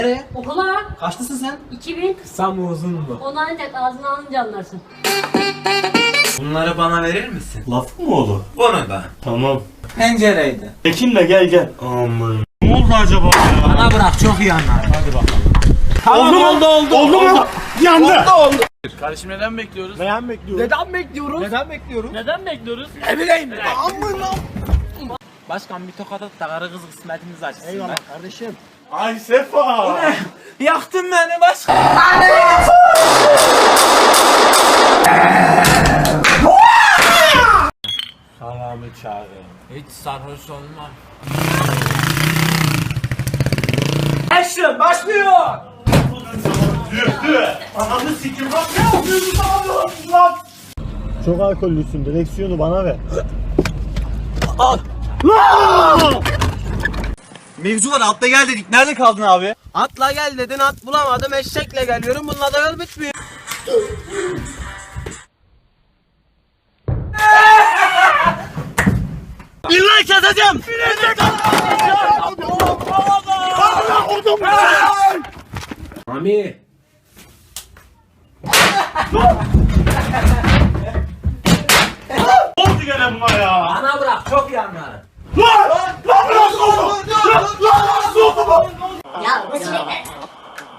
Nereye? Okula Kaçlısın sen? 2000 Kısa mı uzun mu? onu ancak ağzına alınca anlarsın. Bunları bana verir misin? Laf mı oldu? Bunu da. Tamam. Pencereydi. Ekinle gel gel. Aman. Ne oldu acaba ya? Bana bırak çok iyi anlar. Hadi bakalım. oldu mu? Oldu oldu. Oldu mu? Yandı. Kardeşim neden bekliyoruz? Neden bekliyorum? Neden bekliyoruz? Neden bekliyoruz? Neden bekliyoruz? Başkan bir tokat at da karı kız kısmetimiz açsın. Eyvallah kardeşim. Ay Sefa. Yaktın beni başkan. Salamı çağırın. Hiç sarhoş olmam. Action başlıyor. Ananı sikim bak ne yapıyorsun abi lan? Çok alkollüsün direksiyonu bana ver. Mevzu var altta gel dedik. Nerede kaldın abi? Atla gel dedin at bulamadım eşekle geliyorum. Bununla da yol bitmiyor. İlla keseceğim. Mami. Oldu gene buna ya. Bana bırak çok iyi anlarım. Lan! Lan bırak oldu! Lan! Lan nasıl oldu bu? Ya bu çilekler.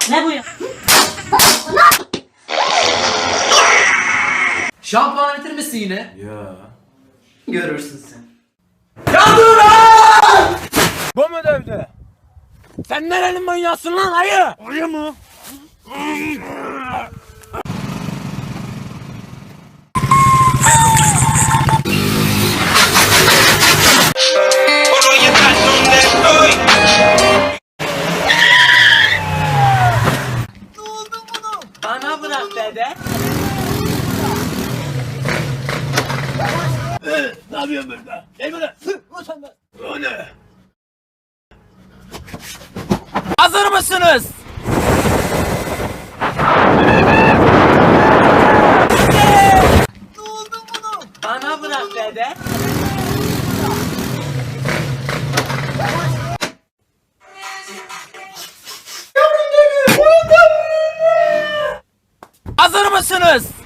Ne bu ya? Şampuan bitirmişsin yine. Ya. Görürsün sen. Bu mu dövdü? Sen nerenin manyasın lan ayı? Ayı mı? Hazır mısınız? Bana bırak dede. Hazır mısınız?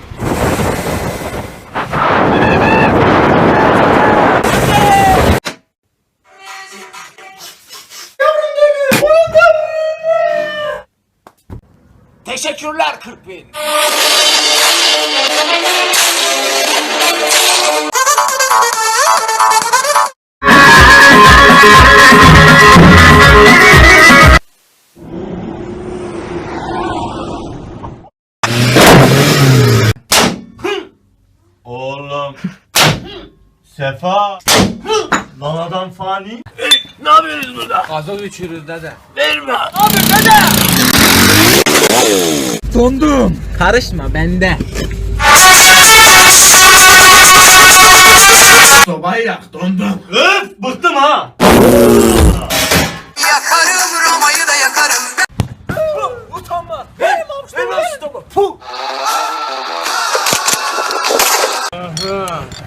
Teşekkürler 40 bin. Oğlum. Sefa. Lan adam fani. Gazoz içiyoruz dede. Dondum. Karışma bende. Sobayı yak dondum. Öf bıktım ha. Yakarım Roma'yı da yakarım. Utanma. Benim avuçlarım. Puh.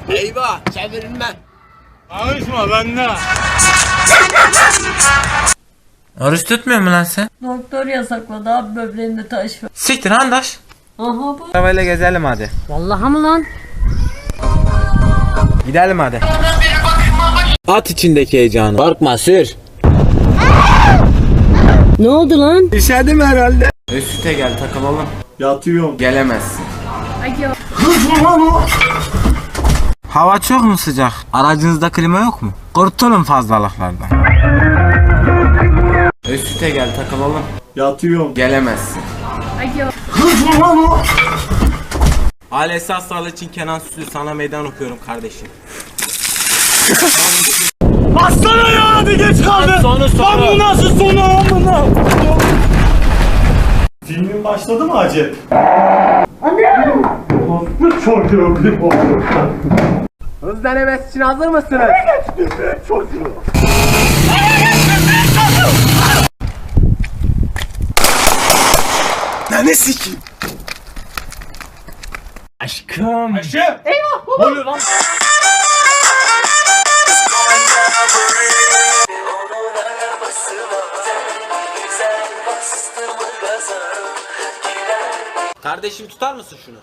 Eyvah çevirilme. Konuşma bende. Oruç tutmuyor mu lan sen? Doktor yasakladı abi böbreğimde taş var. Siktir handaş. Aha bu. Arabayla gezelim hadi. Vallahi mı lan? Gidelim hadi. At içindeki heyecanı. Korkma sür. Ne oldu lan? İşedim herhalde. Üstüte gel takılalım. Yatıyorum. Gelemezsin. Hava çok mu sıcak? Aracınızda klima yok mu? Kurtulun fazlalıklardan. Üstüte gel takılalım. Yatıyorum. Gelemezsin. Ay ya. Aile esas sağlığı için Kenan Süslü sana meydan okuyorum kardeşim. Bassana ya hadi geç kaldı. Sonu sonu. Lan bu nasıl sonu amına? Filmin başladı mı acı? Anne! Bu çocuğu bir oldu. Hız denemesi için hazır mısınız? Çocuğu. Ananı sikeyim. Aşkım. Aşkım. Eyvah baba. Oluyor lan. Kardeşim tutar mısın şunu?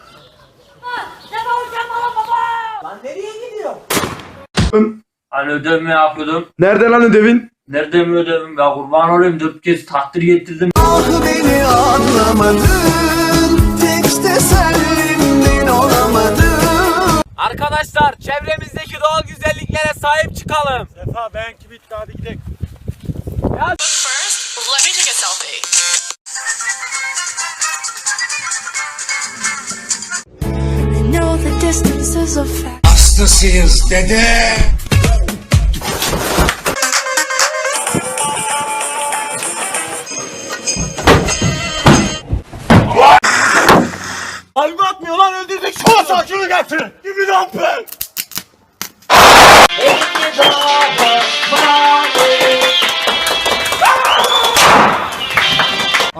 Ha, ne bağıracağım bana baba? Lan nereye gidiyor? Hani ödevimi yapıyordum. Nerede lan ödevin? Nerede mi ödevim ya kurban olayım dört kez takdir getirdim. Anlamadın Tek tesellimdin olamadın Arkadaşlar çevremizdeki doğal güzelliklere sahip çıkalım. Sefa benimki bitti hadi gidelim. First, let me take a selfie I know the distance is a fact. Hastasıyız dede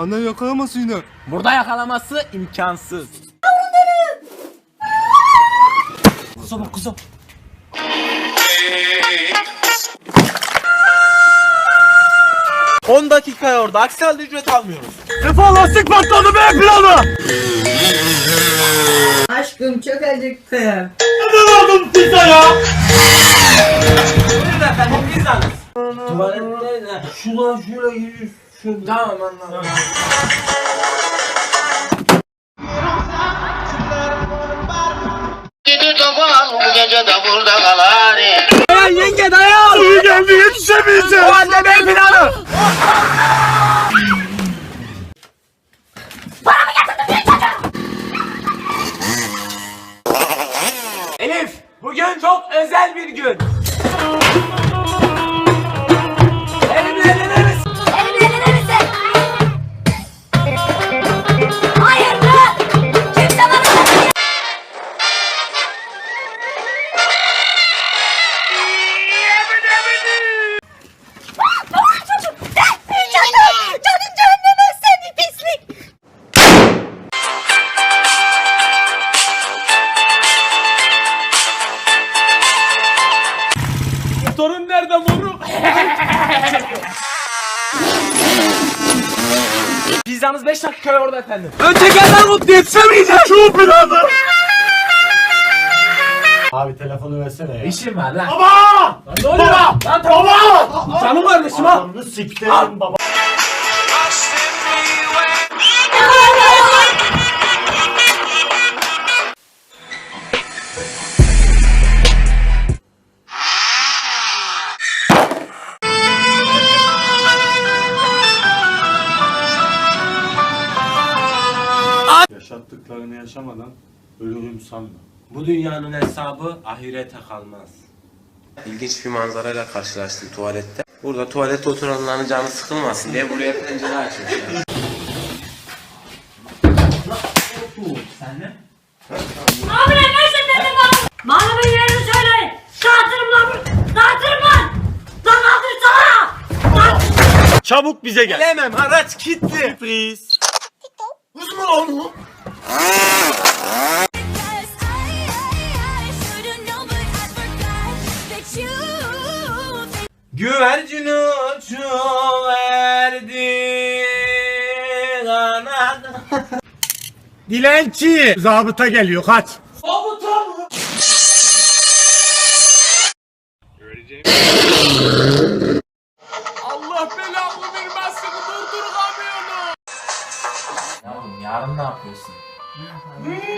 Anne yakalamasın yine. Burada yakalaması imkansız. Kuzum kuzum. On dakika orada. Aksi halde ücret almıyoruz. Sefa lastik patladı be planı. Aşkım çok acıktım. Neden aldın pizza ya? Buyurun efendim pizzanız. Tuvalette ne? Şuradan şuraya yürü. Şu tamam anladım. Dayan yenge dayan. İyi geldi yetişemeyeceğiz. O anne bey planı. Elif, bugün çok özel bir gün. Torun nerede moruk? Pizzanız 5 dakika orada efendim. Önce gelden mutlu yetişemeyeceğim. Şu planı. Abi telefonu versene ya. İşim var lan. Baba! Ne oluyor lan? Lan tamam. Baba! Canım kardeşim ha. Ananı siktirin baba. Yaşattıklarını yaşamadan ölürüm sanma. Bu dünyanın hesabı ahirete kalmaz. İlginç bir manzarayla karşılaştım tuvalette. Burada tuvalette oturanların canı sıkılmasın diye buraya pencere açmışlar. Abi ne versin dedim bana! Bir yerini söyleyin! Dağıtırım lan! Dağıtırım lan! Lan kaldırsana! Lan! Çabuk bize gel. Bilemem araç gitti. Sürpriz. Kız mı lan bu? Güvercin uçuverdi kanada. Dilenci. Zabıta geliyor kaç. Allah belamı vermesin durdur kamyonu. Yavrum yarın ne yapıyorsun? Mm-hmm.